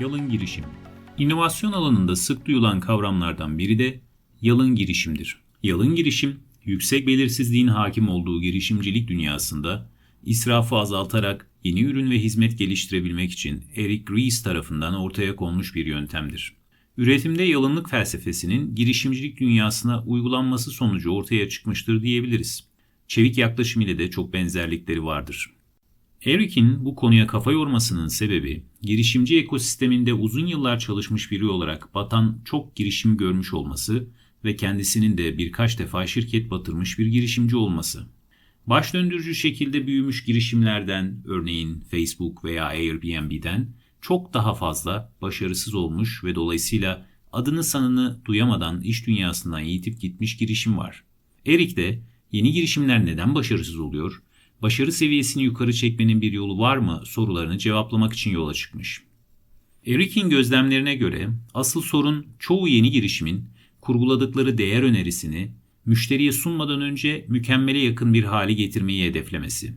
Yalın girişim. İnovasyon alanında sık duyulan kavramlardan biri de yalın girişimdir. Yalın girişim, yüksek belirsizliğin hakim olduğu girişimcilik dünyasında israfı azaltarak yeni ürün ve hizmet geliştirebilmek için Eric Ries tarafından ortaya konmuş bir yöntemdir. Üretimde yalınlık felsefesinin girişimcilik dünyasına uygulanması sonucu ortaya çıkmıştır diyebiliriz. Çevik yaklaşım ile de çok benzerlikleri vardır. Eric'in bu konuya kafa yormasının sebebi, girişimci ekosisteminde uzun yıllar çalışmış biri olarak batan çok girişim görmüş olması ve kendisinin de birkaç defa şirket batırmış bir girişimci olması. Baş döndürücü şekilde büyümüş girişimlerden, örneğin Facebook veya Airbnb'den çok daha fazla başarısız olmuş ve dolayısıyla adını sanını duyamadan iş dünyasından yitip gitmiş girişim var. Eric de yeni girişimler neden başarısız oluyor, başarı seviyesini yukarı çekmenin bir yolu var mı sorularını cevaplamak için yola çıkmış. Eric'in gözlemlerine göre asıl sorun çoğu yeni girişimin kurguladıkları değer önerisini müşteriye sunmadan önce mükemmele yakın bir hale getirmeyi hedeflemesi.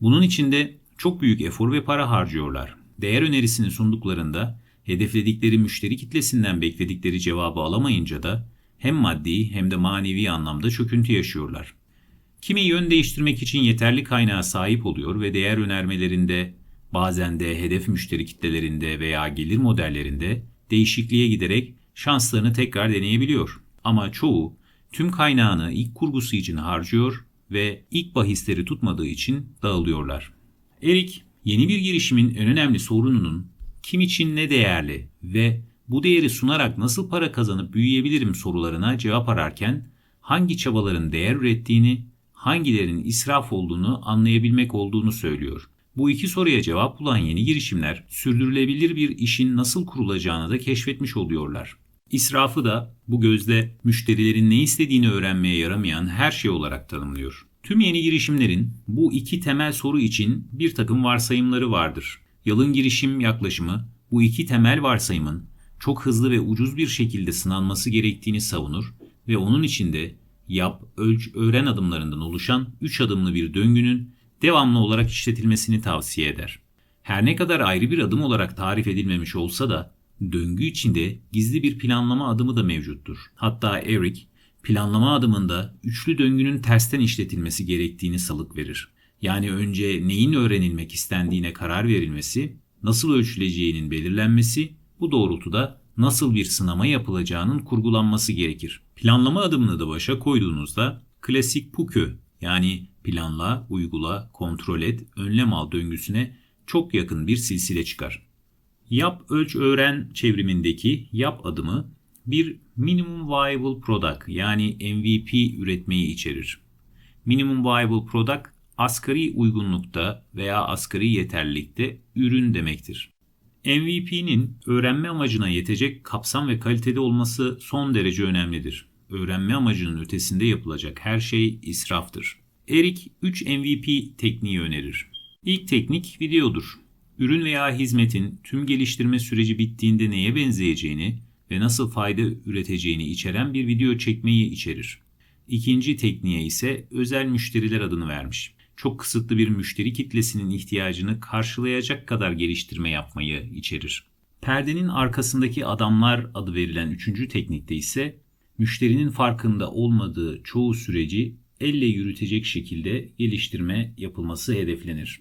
Bunun için de çok büyük efor ve para harcıyorlar. Değer önerisini sunduklarında hedefledikleri müşteri kitlesinden bekledikleri cevabı alamayınca da hem maddi hem de manevi anlamda çöküntü yaşıyorlar. Kimi yön değiştirmek için yeterli kaynağa sahip oluyor ve değer önermelerinde bazen de hedef müşteri kitlelerinde veya gelir modellerinde değişikliğe giderek şanslarını tekrar deneyebiliyor. Ama çoğu tüm kaynağını ilk kurgusu için harcıyor ve ilk bahisleri tutmadığı için dağılıyorlar. Erik, yeni bir girişimin en önemli sorununun kim için ne değerli ve bu değeri sunarak nasıl para kazanıp büyüyebilirim sorularına cevap ararken hangi çabaların değer ürettiğini, hangilerinin israf olduğunu anlayabilmek olduğunu söylüyor. Bu iki soruya cevap bulan yeni girişimler sürdürülebilir bir işin nasıl kurulacağını da keşfetmiş oluyorlar. İsrafı da bu gözle müşterilerin ne istediğini öğrenmeye yaramayan her şey olarak tanımlıyor. Tüm yeni girişimlerin bu iki temel soru için bir takım varsayımları vardır. Yalın girişim yaklaşımı bu iki temel varsayımın çok hızlı ve ucuz bir şekilde sınanması gerektiğini savunur ve onun içinde yap, ölç, öğren adımlarından oluşan 3 adımlı bir döngünün devamlı olarak işletilmesini tavsiye eder. Her ne kadar ayrı bir adım olarak tarif edilmemiş olsa da döngü içinde gizli bir planlama adımı da mevcuttur. Hatta Eric planlama adımında üçlü döngünün tersten işletilmesi gerektiğini salık verir. Yani önce neyin öğrenilmek istendiğine karar verilmesi, nasıl ölçüleceğinin belirlenmesi, bu doğrultuda nasıl bir sınama yapılacağının kurgulanması gerekir. Planlama adımını da başa koyduğunuzda klasik PUKÖ yani planla, uygula, kontrol et, önlem al döngüsüne çok yakın bir silsile çıkar. Yap, ölç, öğren çevrimindeki yap adımı bir minimum viable product yani MVP üretmeyi içerir. Minimum viable product asgari uygunlukta veya asgari yeterlilikte ürün demektir. MVP'nin öğrenme amacına yetecek kapsam ve kalitede olması son derece önemlidir. Öğrenme amacının ötesinde yapılacak her şey israftır. Eric 3 MVP tekniği önerir. İlk teknik videodur. Ürün veya hizmetin tüm geliştirme süreci bittiğinde neye benzeyeceğini ve nasıl fayda üreteceğini içeren bir video çekmeyi içerir. İkinci tekniğe ise özel müşteriler adını vermiş. Çok kısıtlı bir müşteri kitlesinin ihtiyacını karşılayacak kadar geliştirme yapmayı içerir. Perdenin arkasındaki adamlar adı verilen üçüncü teknikte ise müşterinin farkında olmadığı çoğu süreci elle yürütecek şekilde geliştirme yapılması hedeflenir.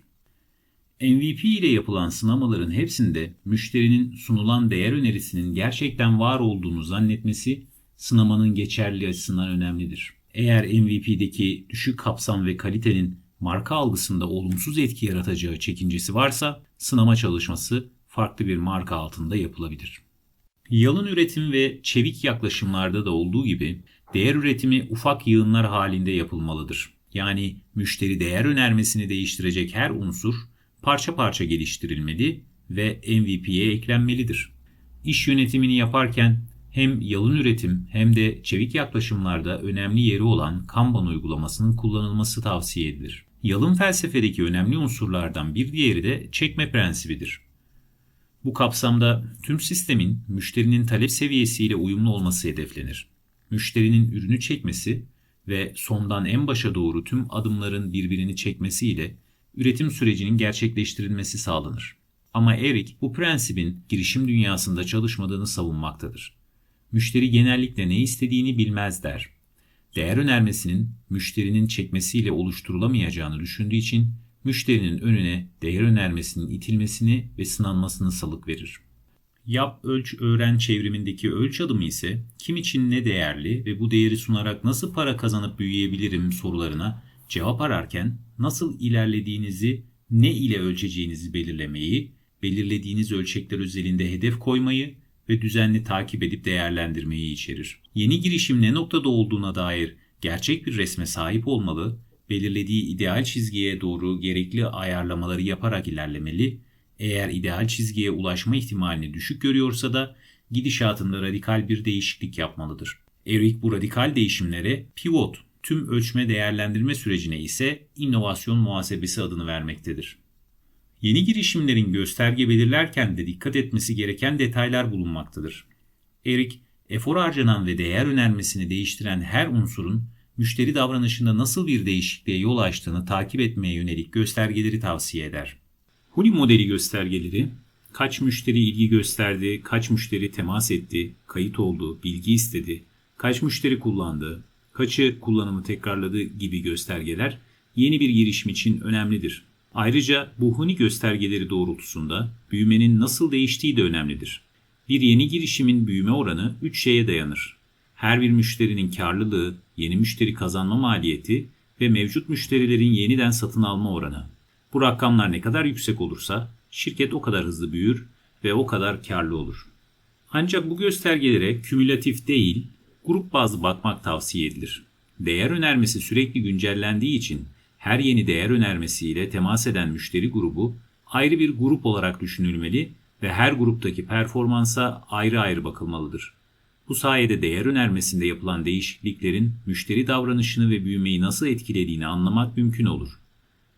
MVP ile yapılan sınamaların hepsinde müşterinin sunulan değer önerisinin gerçekten var olduğunu zannetmesi sınamanın geçerli açısından önemlidir. Eğer MVP'deki düşük kapsam ve kalitenin marka algısında olumsuz etki yaratacağı çekincesi varsa sınama çalışması farklı bir marka altında yapılabilir. Yalın üretim ve çevik yaklaşımlarda da olduğu gibi değer üretimi ufak yığınlar halinde yapılmalıdır. Yani müşteri değer önermesini değiştirecek her unsur parça parça geliştirilmeli ve MVP'ye eklenmelidir. İş yönetimini yaparken hem yalın üretim hem de çevik yaklaşımlarda önemli yeri olan Kanban uygulamasının kullanılması tavsiye edilir. Yalın felsefedeki önemli unsurlardan bir diğeri de çekme prensibidir. Bu kapsamda tüm sistemin müşterinin talep seviyesiyle uyumlu olması hedeflenir. Müşterinin ürünü çekmesi ve sondan en başa doğru tüm adımların birbirini çekmesiyle üretim sürecinin gerçekleştirilmesi sağlanır. Ama Eric bu prensibin girişim dünyasında çalışmadığını savunmaktadır. Müşteri genellikle ne istediğini bilmez der. Değer önermesinin müşterinin çekmesiyle oluşturulamayacağını düşündüğü için müşterinin önüne değer önermesinin itilmesini ve sınanmasını salık verir. Yap, ölç, öğren çevrimindeki ölç adımı ise kim için ne değerli ve bu değeri sunarak nasıl para kazanıp büyüyebilirim sorularına cevap ararken nasıl ilerlediğinizi, ne ile ölçeceğinizi belirlemeyi, belirlediğiniz ölçekler özelinde hedef koymayı ve düzenli takip edip değerlendirmeyi içerir. Yeni girişim ne noktada olduğuna dair gerçek bir resme sahip olmalı, belirlediği ideal çizgiye doğru gerekli ayarlamaları yaparak ilerlemeli eğer ideal çizgiye ulaşma ihtimalini düşük görüyorsa da gidişatında radikal bir değişiklik yapmalıdır. Eric bu radikal değişimlere pivot, tüm ölçme değerlendirme sürecine ise inovasyon muhasebesi adını vermektedir. Yeni girişimlerin gösterge belirlerken de dikkat etmesi gereken detaylar bulunmaktadır. Eric, efor harcanan ve değer önermesini değiştiren her unsurun müşteri davranışında nasıl bir değişikliğe yol açtığını takip etmeye yönelik göstergeleri tavsiye eder. Huni modeli göstergeleri kaç müşteri ilgi gösterdi, kaç müşteri temas etti, kayıt oldu, bilgi istedi, kaç müşteri kullandı, kaçı kullanımı tekrarladı gibi göstergeler yeni bir girişim için önemlidir. Ayrıca bu Huni göstergeleri doğrultusunda büyümenin nasıl değiştiği de önemlidir. Bir yeni girişimin büyüme oranı 3 şeye dayanır. Her bir müşterinin karlılığı, yeni müşteri kazanma maliyeti ve mevcut müşterilerin yeniden satın alma oranı. Bu rakamlar ne kadar yüksek olursa şirket o kadar hızlı büyür ve o kadar karlı olur. Ancak bu göstergelere kümülatif değil, grup bazlı bakmak tavsiye edilir. Değer önermesi sürekli güncellendiği için her yeni değer önermesiyle temas eden müşteri grubu ayrı bir grup olarak düşünülmeli ve her gruptaki performansa ayrı ayrı bakılmalıdır. Bu sayede değer önermesinde yapılan değişikliklerin müşteri davranışını ve büyümeyi nasıl etkilediğini anlamak mümkün olur.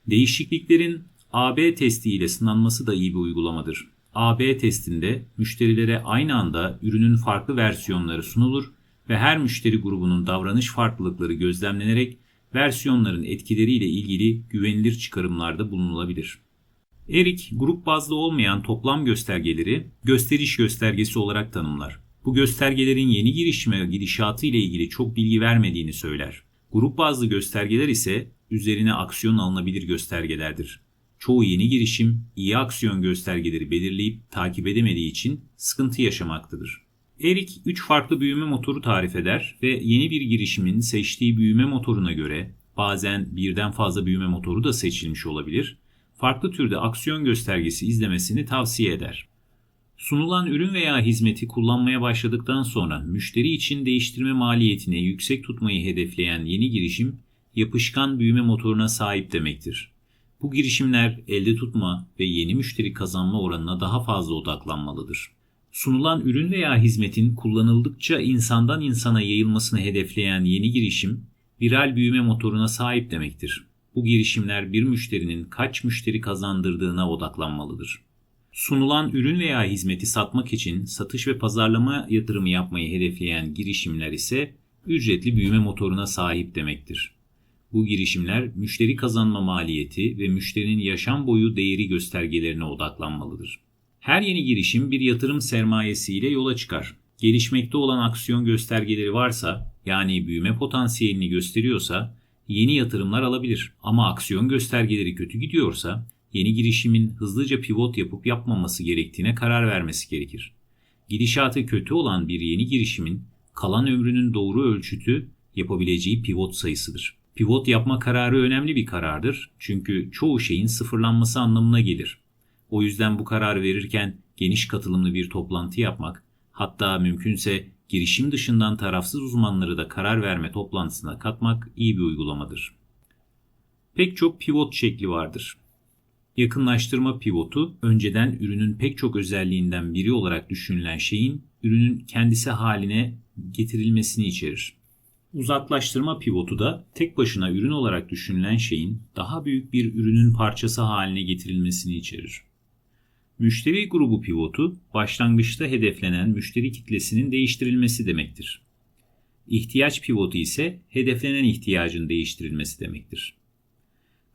Değişikliklerin AB testi ile sınanması da iyi bir uygulamadır. AB testinde müşterilere aynı anda ürünün farklı versiyonları sunulur ve her müşteri grubunun davranış farklılıkları gözlemlenerek versiyonların etkileriyle ilgili güvenilir çıkarımlarda bulunulabilir. Eric, grup bazlı olmayan toplam göstergeleri gösteriş göstergesi olarak tanımlar. Bu göstergelerin yeni girişime gidişatı ile ilgili çok bilgi vermediğini söyler. Grup bazlı göstergeler ise üzerine aksiyon alınabilir göstergelerdir. Çoğu yeni girişim iyi aksiyon göstergeleri belirleyip takip edemediği için sıkıntı yaşamaktadır. Eric 3 farklı büyüme motoru tarif eder ve yeni bir girişimin seçtiği büyüme motoruna göre bazen birden fazla büyüme motoru da seçilmiş olabilir, farklı türde aksiyon göstergesi izlemesini tavsiye eder. Sunulan ürün veya hizmeti kullanmaya başladıktan sonra müşteri için değiştirme maliyetini yüksek tutmayı hedefleyen yeni girişim yapışkan büyüme motoruna sahip demektir. Bu girişimler elde tutma ve yeni müşteri kazanma oranına daha fazla odaklanmalıdır. Sunulan ürün veya hizmetin kullanıldıkça insandan insana yayılmasını hedefleyen yeni girişim, viral büyüme motoruna sahip demektir. Bu girişimler bir müşterinin kaç müşteri kazandırdığına odaklanmalıdır. Sunulan ürün veya hizmeti satmak için satış ve pazarlama yatırımı yapmayı hedefleyen girişimler ise ücretli büyüme motoruna sahip demektir. Bu girişimler müşteri kazanma maliyeti ve müşterinin yaşam boyu değeri göstergelerine odaklanmalıdır. Her yeni girişim bir yatırım sermayesiyle yola çıkar. Gelişmekte olan aksiyon göstergeleri varsa, yani büyüme potansiyelini gösteriyorsa yeni yatırımlar alabilir. Ama aksiyon göstergeleri kötü gidiyorsa yeni girişimin hızlıca pivot yapıp yapmaması gerektiğine karar vermesi gerekir. Gidişatı kötü olan bir yeni girişimin kalan ömrünün doğru ölçütü yapabileceği pivot sayısıdır. Pivot yapma kararı önemli bir karardır çünkü çoğu şeyin sıfırlanması anlamına gelir. O yüzden bu kararı verirken geniş katılımlı bir toplantı yapmak, hatta mümkünse girişim dışından tarafsız uzmanları da karar verme toplantısına katmak iyi bir uygulamadır. Pek çok pivot şekli vardır. Yakınlaştırma pivotu önceden ürünün pek çok özelliğinden biri olarak düşünülen şeyin ürünün kendisi haline getirilmesini içerir. Uzaklaştırma pivotu da tek başına ürün olarak düşünülen şeyin daha büyük bir ürünün parçası haline getirilmesini içerir. Müşteri grubu pivotu başlangıçta hedeflenen müşteri kitlesinin değiştirilmesi demektir. İhtiyaç pivotu ise hedeflenen ihtiyacın değiştirilmesi demektir.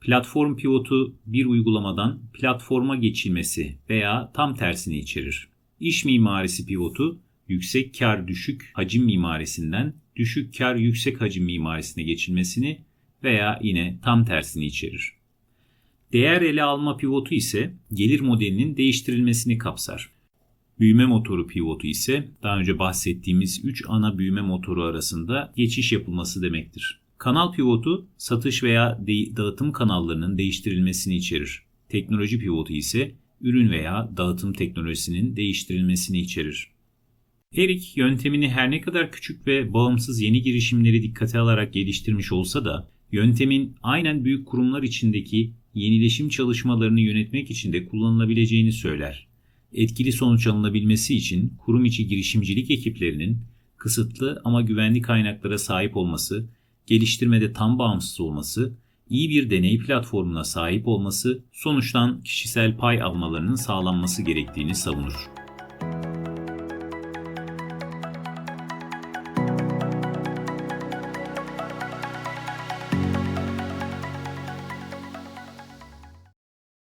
Platform pivotu bir uygulamadan platforma geçilmesi veya tam tersini içerir. İş mimarisi pivotu yüksek kar düşük hacim mimarisinden düşük kar yüksek hacim mimarisine geçilmesini veya yine tam tersini içerir. Değer ele alma pivotu ise gelir modelinin değiştirilmesini kapsar. Büyüme motoru pivotu ise daha önce bahsettiğimiz 3 ana büyüme motoru arasında geçiş yapılması demektir. Kanal pivotu satış veya dağıtım kanallarının değiştirilmesini içerir. Teknoloji pivotu ise ürün veya dağıtım teknolojisinin değiştirilmesini içerir. Erik yöntemini her ne kadar küçük ve bağımsız yeni girişimleri dikkate alarak geliştirmiş olsa da yöntemin aynen büyük kurumlar içindeki yenileşim çalışmalarını yönetmek için de kullanılabileceğini söyler. Etkili sonuç alınabilmesi için kurum içi girişimcilik ekiplerinin kısıtlı ama güvenli kaynaklara sahip olması, geliştirmede tam bağımsız olması, iyi bir deney platformuna sahip olması, sonuçtan kişisel pay almalarının sağlanması gerektiğini savunur.